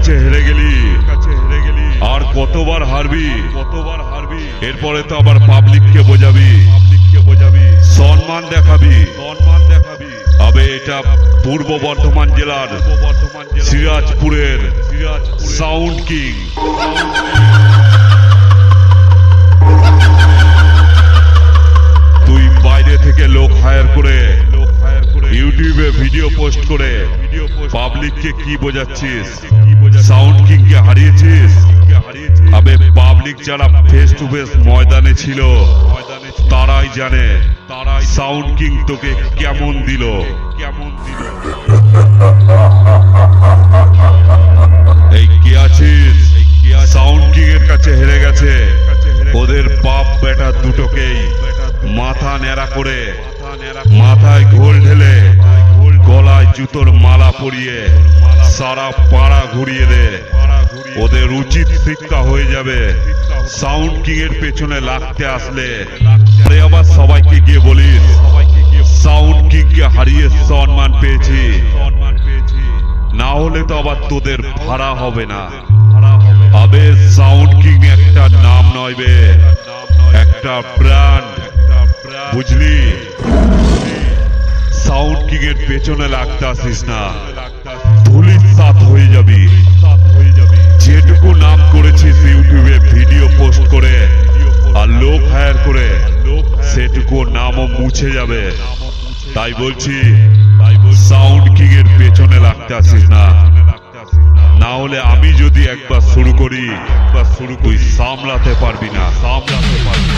কাছে হেরে গেলি। আর কতবার হারবি? কতবার হারবি? এরপরে তো আবার পাবলিককে বোঝাবি। বোঝাবি। সম্মান দেখাবি। সম্মান দেখাবি। তবে এটা পূর্ব বর্ধমান জেলার বর্ধমান সিরাজপুরের সিরাজপুর সাউন্ড কিং। তুই বাইরে থেকে লোক হায়ার করে ইউটিউবে ভিডিও পোস্ট করে পাবলিককে কি বোঝাচ্ছিস? সাউন্ড কিং কে হারিয়েছিস? আবে পাবলিক যারা ফেস টু ফেস ময়দানে ছিল, তারাই জানে তারাই সাউন্ড কিং তোকে কেমন দিল। কেমন দিল এই কে আছিস? সাউন্ড কিং এর কাছে হেরে গেছে। ওদের বাপ বেটা দুটোকেই মাথা ন্যাড়া করে, মাথায় ঘোল পরিয়ে সারা পাড়া ঘুরিয়ে দে। ওদের উচিত শিক্ষা হয়ে যাবে। সাউন্ড কিং এর পেছনে লাগতে আসলে। আবার সবাইকে গিয়ে বলিস, সাউন্ড কিং কে হারিয়ে সম্মান পেয়েছি। না হলে তো আবার তোদের ভাড়া হবে না। আবে, সাউন্ড কিং একটা নাম নয় বে। একটা ব্র্যান্ড বুঝলি? সাউন্ড কিং এর পেছনে লাগতে আসিস না। ধুলির সাত হয়ে যাবি। যেটুকু নাম করেছিস ইউটিউবে ভিডিও পোস্ট করে আর লোক হায়ার করে সেটুকু নামও মুছে যাবে। তাই বলছি সাউন্ড কিং এর পেছনে লাগতে আসিস না। না হলে আমি যদি একবার শুরু করি একবার শুরু তুই সামলাতে পারবি না সামলাতে পারবি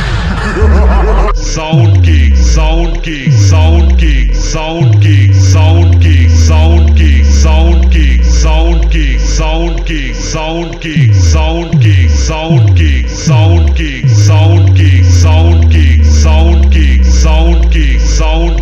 sound king sound king sound king sound king sound king sound king sound king sound king sound king sound king sound king sound king sound king sound king sound king sound king sound king sound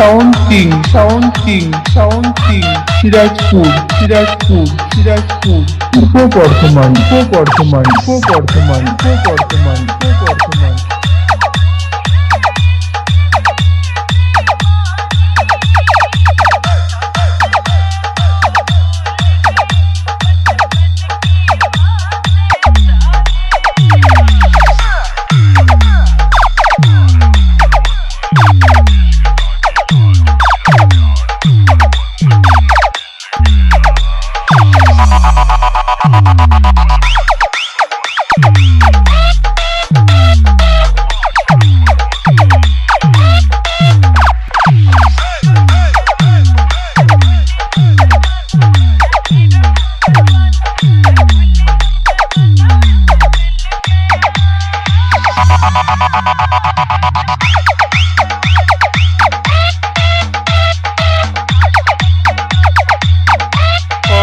শাওনসিং শাওনসিং শাওনসিং সিরাজপুর সিরাজপুর সিরাজপুর উপ বর্ধমান উপ বর্ধমান উপ বর্ধমান উপ বর্ধমান উপ Bardhaman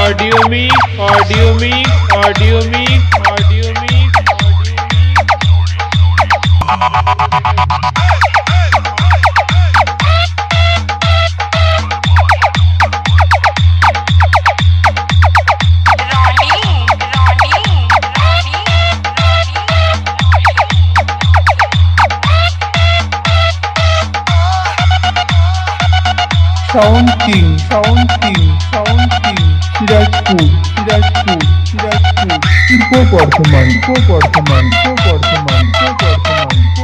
Audio me, audio me, audio me, audio me, me. শাওনকিং শাওনকিং শাওনকিং Sirajpur Sirajpur Sirajpur পূর্ব বর্ধমান পূর্ব বর্ধমান পূর্ব বর্ধমান পূর্ব বর্ধমান।